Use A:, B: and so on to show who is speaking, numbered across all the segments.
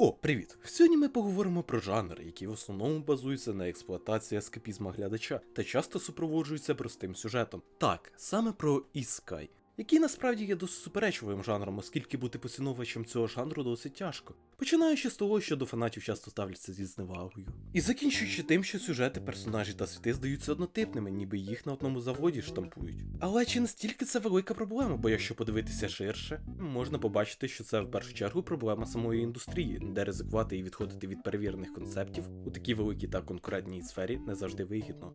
A: О, привіт! Сьогодні ми поговоримо про жанр, який в основному базується на експлуатації ескапізма глядача та часто супроводжується простим сюжетом. Так, саме про Іскай, який насправді є досить суперечливим жанром, оскільки бути поціновувачем цього жанру досить тяжко. Починаючи з того, що до фанатів часто ставляться зі зневагою. І закінчуючи тим, що сюжети, персонажі та світи здаються однотипними, ніби їх на одному заводі штампують. Але чи настільки це велика проблема, бо якщо подивитися ширше, можна побачити, що це в першу чергу проблема самої індустрії, де ризикувати і відходити від перевірених концептів у такій великій та конкурентній сфері не завжди вигідно.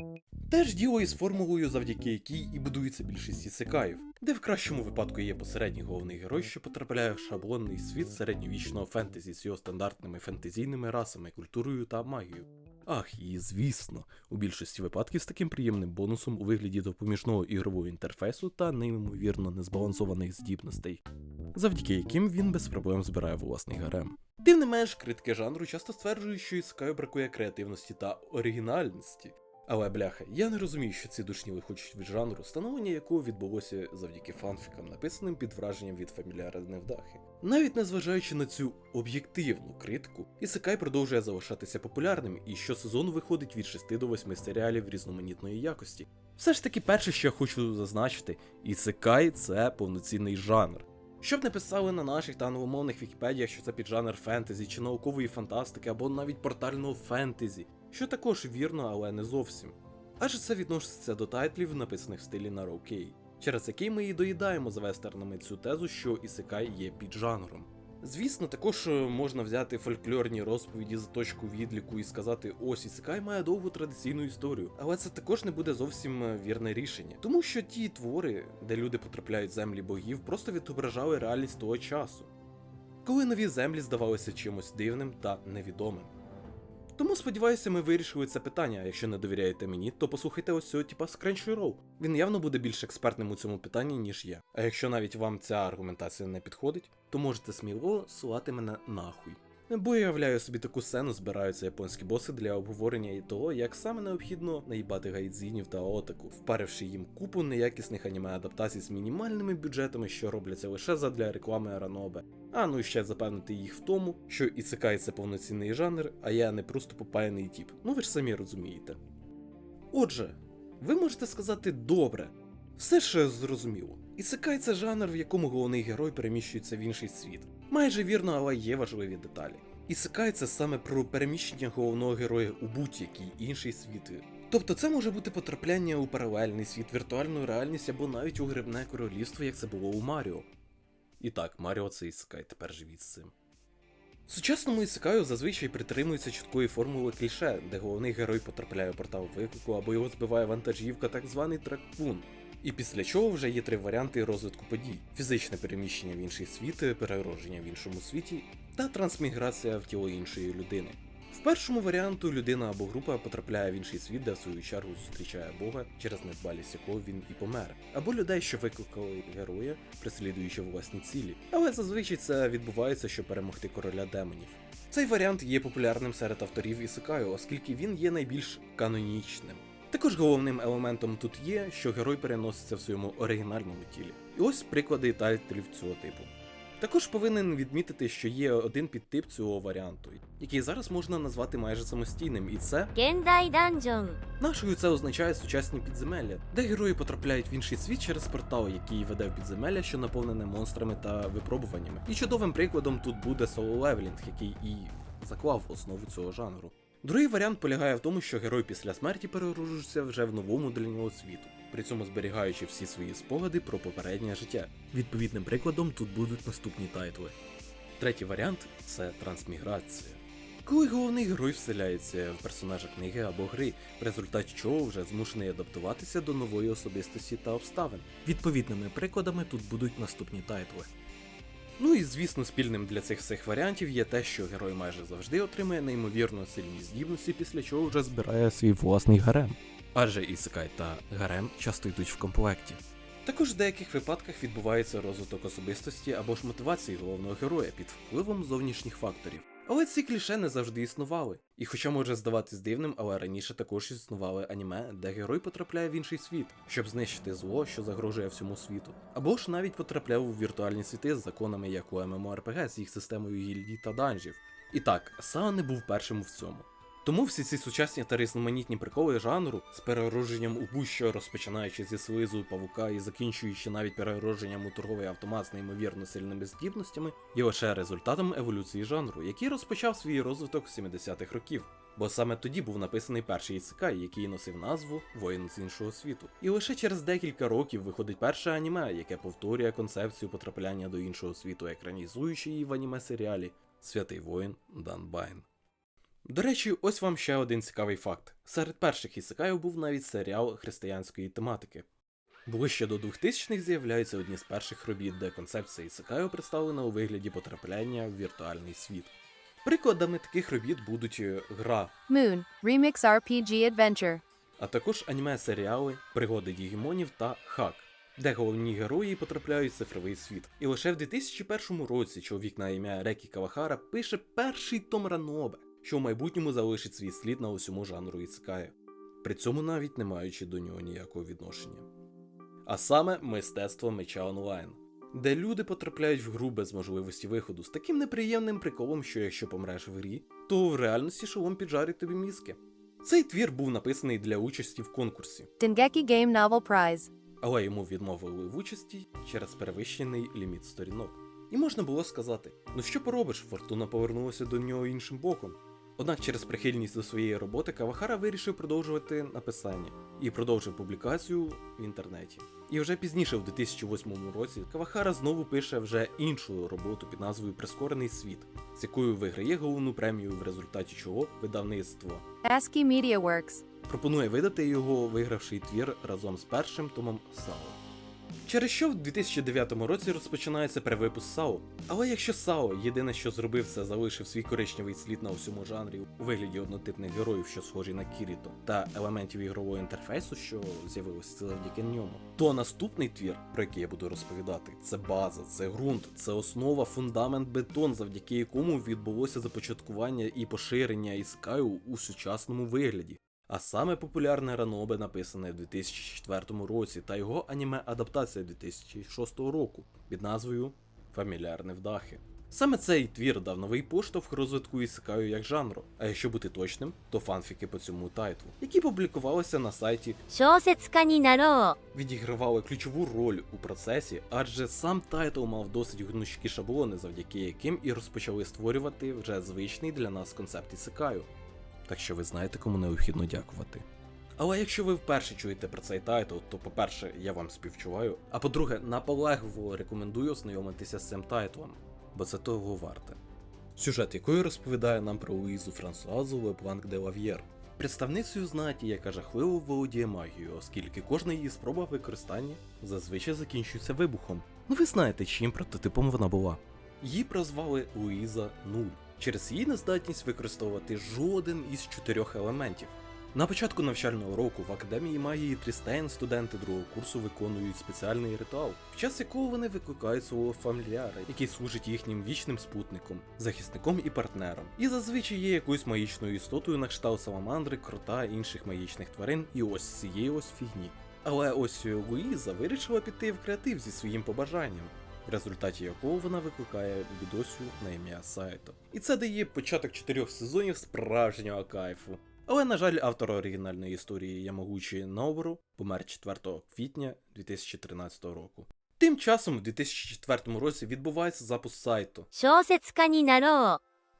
A: Теж діло із формулою, завдяки якій і будується більшість ісекаїв, де в кращому випадку є посередній головний герой, що потрапляє в шаблонний світ середньовічного фентезі з його стандартними фентезійними расами, культурою та магією. Ах, і звісно, у більшості випадків з таким приємним бонусом у вигляді допоміжного ігрового інтерфейсу та неймовірно незбалансованих здібностей, завдяки яким він без проблем збирає власний гарем. Тим не менш, критики жанру часто стверджують, що Іскаю бракує креативності та оригінальності. Але бляха, я не розумію, що ці душніли хочуть від жанру, становлення якого відбулося завдяки фанфікам, написаним під враженням від фаміляра невдахи. Навіть незважаючи на цю об'єктивну критику, Ісекай продовжує залишатися популярним і щосезону виходить від 6 до 8 серіалів різноманітної якості. Все ж таки, перше, що я хочу зазначити, Ісекай це повноцінний жанр. Щоб не писали на наших та англомовних вікіпедіях, що це піджанр фентезі чи наукової фантастики або навіть портального фентезі, що також вірно, але не зовсім. Адже це відноситься до тайтлів, написаних в стилі Нароукей, через який ми і доїдаємо за вестернами цю тезу, що Ісекай є піджанром. Звісно, також е, можна взяти фольклорні розповіді за точку відліку і сказати, ось Ісекай має довгу традиційну історію, але це також не буде зовсім е, вірне рішення, тому що ті твори, де люди потрапляють землі богів, просто відображали реальність того часу, коли нові землі здавалися чимось дивним та невідомим. Тому сподіваюся, ми вирішили це питання. А якщо не довіряєте мені, то послухайте ось цього типа з Crunchyroll. Він явно буде більш експертним у цьому питанні, ніж я. А якщо навіть вам ця аргументація не підходить, то можете сміло силати мене нахуй. Бо уявляю собі таку сцену, збираються японські боси для обговорення і того, як саме необхідно наїбати гайдзінів та отаку, впаривши їм купу неякісних аніме-адаптацій з мінімальними бюджетами, що робляться лише задля реклами Аранобе. А ну і ще запевнити їх в тому, що іцекай це повноцінний жанр, а я не просто попаяний тіп. Ну ви ж самі розумієте. Отже, ви можете сказати добре, все ж зрозуміло. Ісекай це жанр, в якому головний герой переміщується в інший світ. Майже вірно, але є важливі деталі. Ісекай це саме про переміщення головного героя у будь-який інший світ. Тобто це може бути потрапляння у паралельний світ, віртуальну реальність або навіть у грибне королівство, як це було у Маріо. І так, Маріо це Ісекай, тепер живіть з цим. В сучасному Ісекаю зазвичай притримується чіткої формули кліше, де головний герой потрапляє у портал виклику або його збиває вантажівка, так званий тракпун. І після чого вже є три варіанти розвитку подій: фізичне переміщення в інший світ, переродження в іншому світі та трансміграція в тіло іншої людини. В першому варіанту людина або група потрапляє в інший світ, де в свою чергу зустрічає Бога, через недбалість якого він і помер, або людей, що викликали героя, переслідуючи власні цілі. Але зазвичай це відбувається, щоб перемогти короля демонів. Цей варіант є популярним серед авторів Ісикаю, оскільки він є найбільш канонічним. Також головним елементом тут є, що герой переноситься в своєму оригінальному тілі. І ось приклади тайтлів цього типу. Також повинен відмітити, що є один підтип цього варіанту, який зараз можна назвати майже самостійним, і це
B: Данджон.
A: Нашою це означає сучасні підземелля, де герої потрапляють в інший світ через портал, який веде в підземелля, що наповнене монстрами та випробуваннями. І чудовим прикладом тут буде соло-левелінг, який і заклав основу цього жанру. Другий варіант полягає в тому, що герой після смерті перероджується вже в новому для нього світу, при цьому зберігаючи всі свої спогади про попереднє життя. Відповідним прикладом тут будуть наступні тайтли. Третій варіант це трансміграція. Коли головний герой вселяється в персонажа книги або гри, в результаті чого вже змушений адаптуватися до нової особистості та обставин. Відповідними прикладами тут будуть наступні тайтли. Ну і звісно, спільним для цих всіх варіантів є те, що герой майже завжди отримує неймовірно сильні здібності, після чого вже збирає свій власний гарем. Адже Ісикай та гарем часто йдуть в комплекті. Також в деяких випадках відбувається розвиток особистості або ж мотивації головного героя під впливом зовнішніх факторів. Але ці кліше не завжди існували. І хоча може здаватись дивним, але раніше також існували аніме, де герой потрапляє в інший світ, щоб знищити зло, що загрожує всьому світу. Або ж навіть потрапляв у віртуальні світи з законами, як у MMORPG з їх системою гільдій та данжів. І так, Сао не був першим в цьому. Тому всі ці сучасні та різноманітні приколи жанру з переродженням у будь-що розпочинаючи зі слизу павука і закінчуючи навіть переродженням у торговий автомат з неймовірно сильними здібностями, є лише результатом еволюції жанру, який розпочав свій розвиток з 70-х років. Бо саме тоді був написаний перший іцекай, який носив назву Воїн з іншого світу. І лише через декілька років виходить перше аніме, яке повторює концепцію потрапляння до іншого світу, екранізуючи її в аніме серіалі Святий воїн Данбайн. До речі, ось вам ще один цікавий факт. Серед перших ісекаїв був навіть серіал християнської тематики. Ближче до 2000-х з'являються одні з перших робіт, де концепція ісекаю представлена у вигляді потрапляння в віртуальний світ. Прикладами таких робіт будуть е, гра,
B: Moon, Remix RPG Adventure.
A: а також аніме-серіали, пригоди Дігімонів та Хак, де головні герої потрапляють в цифровий світ. І лише в 2001 році чоловік на ім'я Рекі Кавахара пише перший том Ранобе, що в майбутньому залишить свій слід на усьому жанру Іцкая, при цьому навіть не маючи до нього ніякого відношення. А саме мистецтво меча онлайн, де люди потрапляють в гру без можливості виходу з таким неприємним приколом, що якщо помреш в грі, то в реальності шолом піджарить тобі мізки. Цей твір був написаний для участі в конкурсі,
B: Dengeki Game Novel Prize.
A: але йому відмовили в участі через перевищений ліміт сторінок. І можна було сказати: ну що поробиш, фортуна повернулася до нього іншим боком. Однак через прихильність до своєї роботи Кавахара вирішив продовжувати написання і продовжив публікацію в інтернеті. І вже пізніше, в 2008 році, Кавахара знову пише вже іншу роботу під назвою Прискорений світ, з якою виграє головну премію, в результаті чого видавництво
B: ASCII Media Works.
A: пропонує видати його вигравший твір разом з першим томом САО. Через що в 2009 році розпочинається перевипуск САО. Але якщо САО єдине, що зробив, це залишив свій коричневий слід на усьому жанрі у вигляді однотипних героїв, що схожі на Кіріто, та елементів ігрового інтерфейсу, що з'явилося завдяки ньому, то наступний твір, про який я буду розповідати, це база, це ґрунт, це основа, фундамент, бетон, завдяки якому відбулося започаткування і поширення іскаю у сучасному вигляді. А саме популярне ранобе написане в 2004 році та його аніме-адаптація 2006 року під назвою Фамілярне вдахи. Саме цей твір дав новий поштовх розвитку ісикаю як жанру, а якщо бути точним, то фанфіки по цьому тайтлу, які публікувалися на сайті
C: Шосецканінаро,
A: відігравали ключову роль у процесі, адже сам тайтл мав досить гнучкі шаблони, завдяки яким і розпочали створювати вже звичний для нас концепт ісикаю. Так що ви знаєте, кому необхідно дякувати. Але якщо ви вперше чуєте про цей тайтл, то по-перше, я вам співчуваю, а по-друге, наполегливо рекомендую ознайомитися з цим тайтлом, бо це того варте. Сюжет якої розповідає нам про Луїзу Франсуазу Лебланк де Лав'єр, представницею знаті, яка жахливо володіє магією, оскільки кожна її спроба використання зазвичай закінчується вибухом. Ну ви знаєте, чим прототипом вона була. Її прозвали Луїза Нуль через її нездатність використовувати жоден із чотирьох елементів. На початку навчального року в Академії магії Трістейн студенти другого курсу виконують спеціальний ритуал, в час якого вони викликають свого фамільяра, який служить їхнім вічним спутником, захисником і партнером. І зазвичай є якоюсь магічною істотою на кшталт саламандри, крота інших магічних тварин, і ось цієї ось фігні. Але ось Луїза вирішила піти в креатив зі своїм побажанням, в результаті якого вона викликає Відосю на ім'я Сайто. І це дає початок чотирьох сезонів справжнього кайфу. Але, на жаль, автор оригінальної історії Ямогучі Новору помер 4 квітня 2013 року. Тим часом у 2004 році відбувається запуск сайту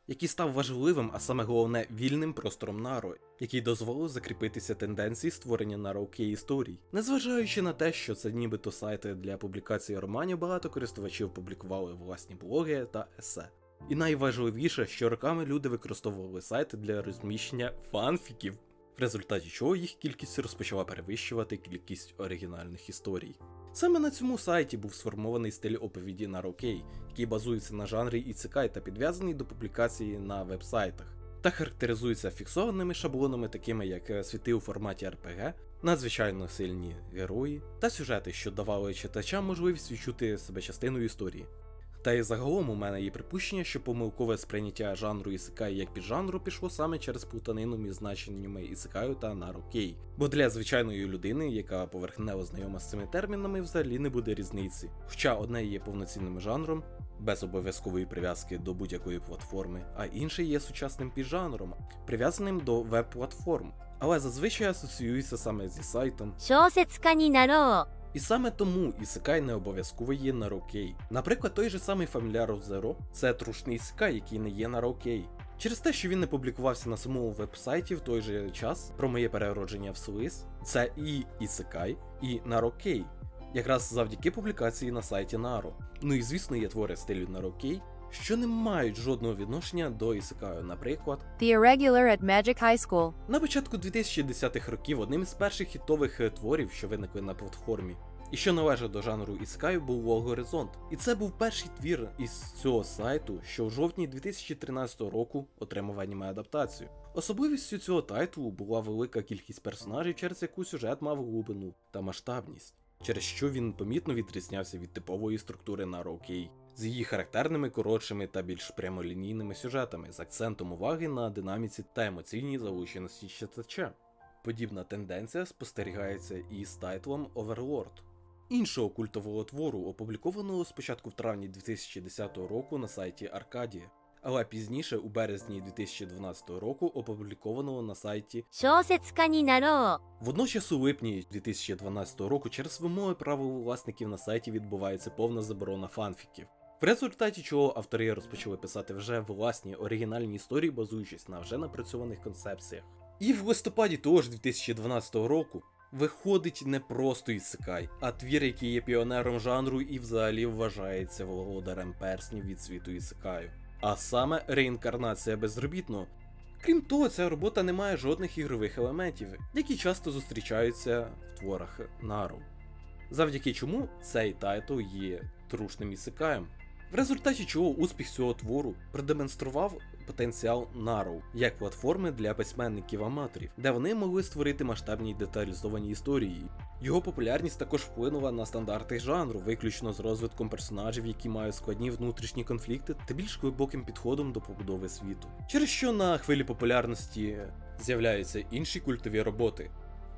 A: який став важливим, а саме головне вільним простором Наро, який дозволив закріпитися тенденції створення нароки історій. Незважаючи на те, що це нібито сайти для публікації романів, багато користувачів публікували власні блоги та есе. І найважливіше, що роками люди використовували сайти для розміщення фанфіків, в результаті чого їх кількість розпочала перевищувати кількість оригінальних історій. Саме на цьому сайті був сформований стиль оповіді на Рокей, який базується на жанрі іцикай та підв'язаний до публікації на вебсайтах, та характеризується фіксованими шаблонами, такими як е, світи у форматі RPG, надзвичайно сильні герої та сюжети, що давали читачам можливість відчути себе частиною історії. Та й загалом у мене є припущення, що помилкове сприйняття жанру ісикай як піджанру пішло саме через плутанину між значеннями ісикаю та нарукей. Бо для звичайної людини, яка поверхнево знайома з цими термінами, взагалі не буде різниці. Хоча одне є повноцінним жанром. Без обов'язкової прив'язки до будь-якої платформи, а інше є сучасним піжанром, прив'язаним до веб-платформ, але зазвичай асоціюється саме зі сайтом і саме тому ісикай не обов'язково є на рокей. Наприклад, той же самий Familiar of Zero – це трушний ісикай, який не є на рокей. Через те, що він не публікувався на самому веб-сайті в той же час про моє переродження в Суїс, це і ісикай, і нарокей. Якраз завдяки публікації на сайті Наро. Ну і звісно, є твори стилю нарокей, що не мають жодного відношення до ісикаю. Наприклад,
B: The Irregular at Magic High School.
A: на початку 2010-х років одним із перших хітових е, творів, що виникли на платформі, і що належав до жанру Іскаю, був Wall Горизонт. І це був перший твір із цього сайту, що в жовтні 2013 року отримав аніме адаптацію. Особливістю цього тайтлу була велика кількість персонажів, через яку сюжет мав глибину та масштабність, через що він помітно відрізнявся від типової структури на Рокей з її характерними коротшими та більш прямолінійними сюжетами, з акцентом уваги на динаміці та емоційній залученості читача. Подібна тенденція спостерігається і з тайтлом Overlord. Іншого культового твору, опублікованого спочатку в травні 2010 року на сайті Аркадія, але пізніше у березні 2012 року опублікованого на сайті
C: Шосецканінаро.
A: Водночас у липні 2012 року через вимоги правил власників на сайті відбувається повна заборона фанфіків. В результаті чого автори розпочали писати вже власні оригінальні історії, базуючись на вже напрацьованих концепціях. І в листопаді того ж 2012 року виходить не просто Ісикай, а твір, який є піонером жанру і взагалі вважається володарем перснів від світу Ісикаю. А саме реінкарнація безробітного, Крім того, ця робота не має жодних ігрових елементів, які часто зустрічаються в творах Нару. Завдяки чому цей тайтл є трушним ісикаєм. В результаті чого успіх цього твору продемонстрував потенціал Нару як платформи для письменників-аматорів, де вони могли створити масштабні й деталізовані історії. Його популярність також вплинула на стандарти жанру, виключно з розвитком персонажів, які мають складні внутрішні конфлікти та більш глибоким підходом до побудови світу. Через що на хвилі популярності з'являються інші культові роботи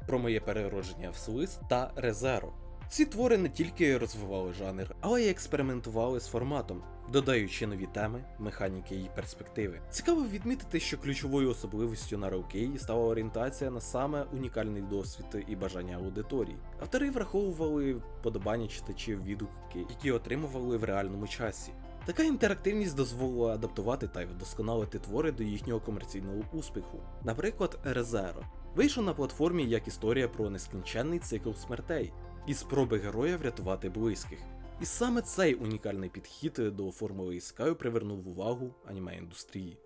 A: про моє переродження в Слиз та Резеро. Ці твори не тільки розвивали жанр, але й експериментували з форматом, додаючи нові теми, механіки і перспективи. Цікаво відмітити, що ключовою особливістю на Роукеї стала орієнтація на саме унікальний досвід і бажання аудиторії. Автори враховували подобання читачів відгуки, які отримували в реальному часі. Така інтерактивність дозволила адаптувати та й вдосконалити твори до їхнього комерційного успіху. Наприклад, Резеро вийшов на платформі як історія про нескінченний цикл смертей і спроби героя врятувати близьких. І саме цей унікальний підхід до формули Іскаю привернув увагу аніме індустрії.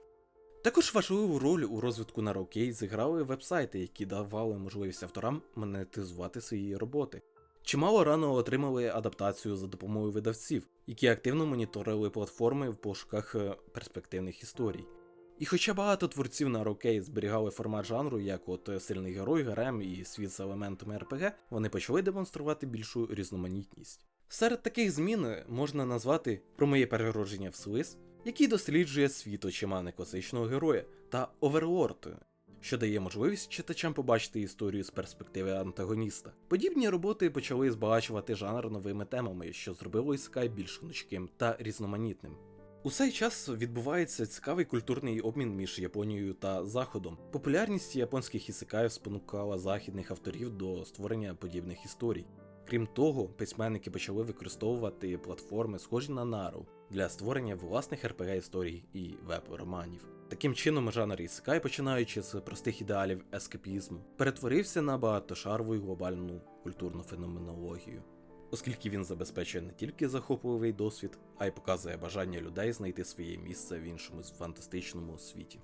A: Також важливу роль у розвитку на Рокей зіграли вебсайти, які давали можливість авторам монетизувати свої роботи. Чимало рано отримали адаптацію за допомогою видавців, які активно моніторили платформи в пошуках е, перспективних історій. І хоча багато творців на Рокей зберігали формат жанру, як от е, сильний герой, гарем і світ з елементами РПГ, вони почали демонструвати більшу різноманітність. Серед таких змін можна назвати про моє переродження в Слиз, який досліджує світ очима не класичного героя, та Overlord, що дає можливість читачам побачити історію з перспективи антагоніста. Подібні роботи почали збагачувати жанр новими темами, що зробило Іскай більш гнучким та різноманітним. У цей час відбувається цікавий культурний обмін між Японією та Заходом. Популярність японських ісикаїв спонукала західних авторів до створення подібних історій. Крім того, письменники почали використовувати платформи, схожі на Нару, для створення власних rpg історій і веб-романів. Таким чином, жанр Ісикай, починаючи з простих ідеалів ескапізму, перетворився на багатошарову глобальну культурну феноменологію, оскільки він забезпечує не тільки захопливий досвід, а й показує бажання людей знайти своє місце в іншому фантастичному світі.